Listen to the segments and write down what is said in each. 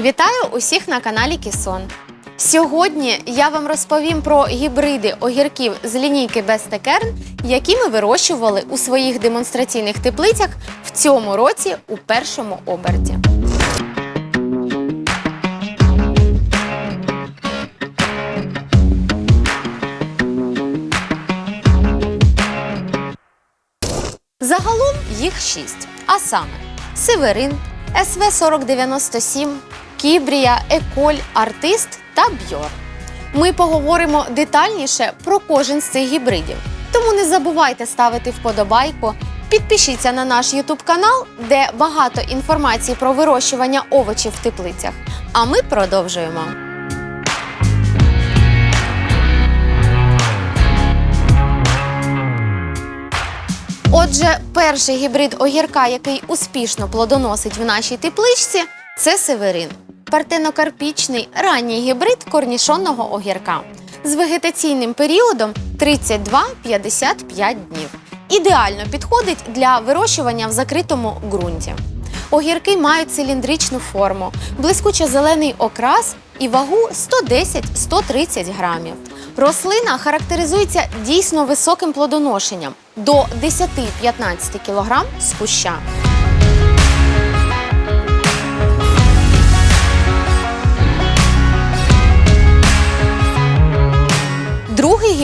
Вітаю усіх на каналі Кісон. Сьогодні я вам розповім про гібриди огірків з лінійки Бестекерн, які ми вирощували у своїх демонстраційних теплицях в цьому році у першому оберті. Загалом їх шість. А саме Северин, СВ 4097, Кібрія, Еколь, Артист та Бьор. Ми поговоримо детальніше про кожен з цих гібридів. Тому не забувайте ставити вподобайку, підпишіться на наш YouTube канал, де багато інформації про вирощування овочів в теплицях. А ми продовжуємо. Отже, перший гібрид огірка, який успішно плодоносить в нашій тепличці, це северин. Партенокарпічний ранній гібрид корнішонного огірка з вегетаційним періодом 32-55 днів. Ідеально підходить для вирощування в закритому ґрунті. Огірки мають циліндричну форму, блискучо-зелений окрас і вагу 110-130 грамів. Рослина характеризується дійсно високим плодоношенням до 10-15 кг з куща.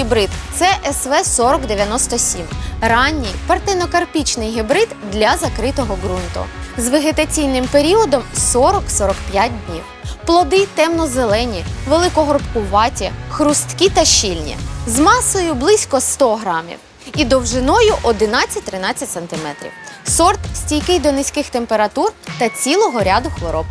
Гібрид це СВ 4097 ранній партенокарпічний гібрид для закритого ґрунту з вегетаційним періодом 40-45 днів. Плоди темно-зелені, великогорбкуваті, хрусткі та щільні, з масою близько 100 грамів і довжиною 11-13 см. Сорт стійкий до низьких температур та цілого ряду хвороб.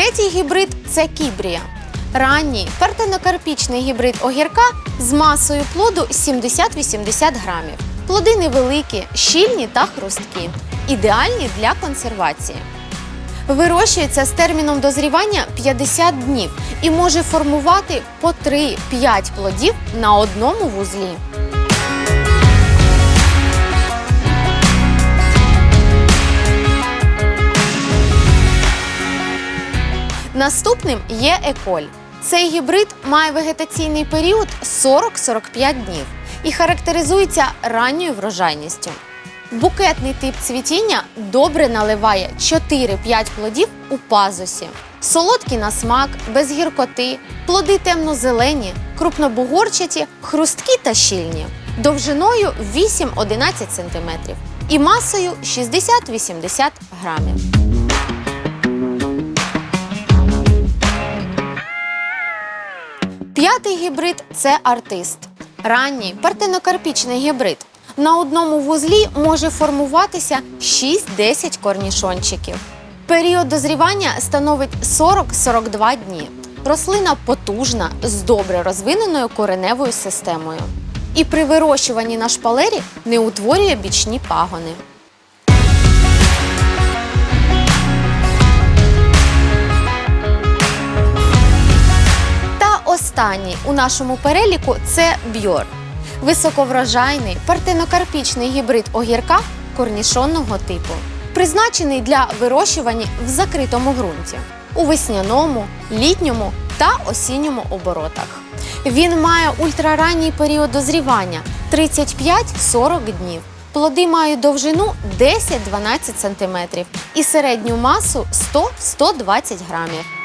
Третій гібрид це кібрія. Ранній партенокарпічний гібрид огірка з масою плоду 70-80 грамів. Плоди невеликі, щільні та хрусткі, ідеальні для консервації. Вирощується з терміном дозрівання 50 днів і може формувати по 3-5 плодів на одному вузлі. Наступним є еколь. Цей гібрид має вегетаційний період 40-45 днів і характеризується ранньою врожайністю. Букетний тип цвітіння добре наливає 4-5 плодів у пазусі. Солодкі на смак, без гіркоти, плоди темно-зелені, крупнобугорчаті, хрусткі та щільні, довжиною 8-11 см і масою 60-80 грамів. Гібрид це артист. Ранній партенокарпічний гібрид. На одному вузлі може формуватися 6-10 корнішончиків. Період дозрівання становить 40-42 дні. Рослина потужна з добре розвиненою кореневою системою. І при вирощуванні на шпалері не утворює бічні пагони. Останній у нашому переліку це бьор. Високоврожайний партенокарпічний гібрид огірка корнішонного типу, призначений для вирощування в закритому ґрунті у весняному, літньому та осінньому оборотах. Він має ультраранній період дозрівання 35-40 днів. Плоди мають довжину 10-12 см і середню масу 100-120 грамів.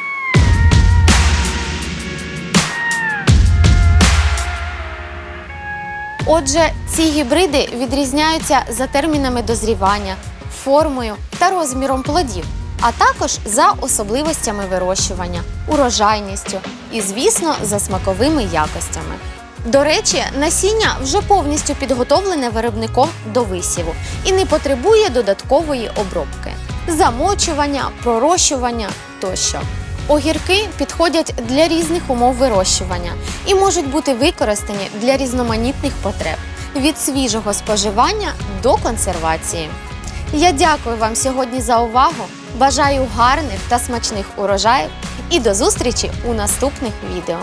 Отже, ці гібриди відрізняються за термінами дозрівання, формою та розміром плодів, а також за особливостями вирощування, урожайністю і, звісно, за смаковими якостями. До речі, насіння вже повністю підготовлене виробником до висіву і не потребує додаткової обробки, замочування, пророщування тощо. Огірки підходять для різних умов вирощування і можуть бути використані для різноманітних потреб від свіжого споживання до консервації. Я дякую вам сьогодні за увагу. Бажаю гарних та смачних урожаїв і до зустрічі у наступних відео.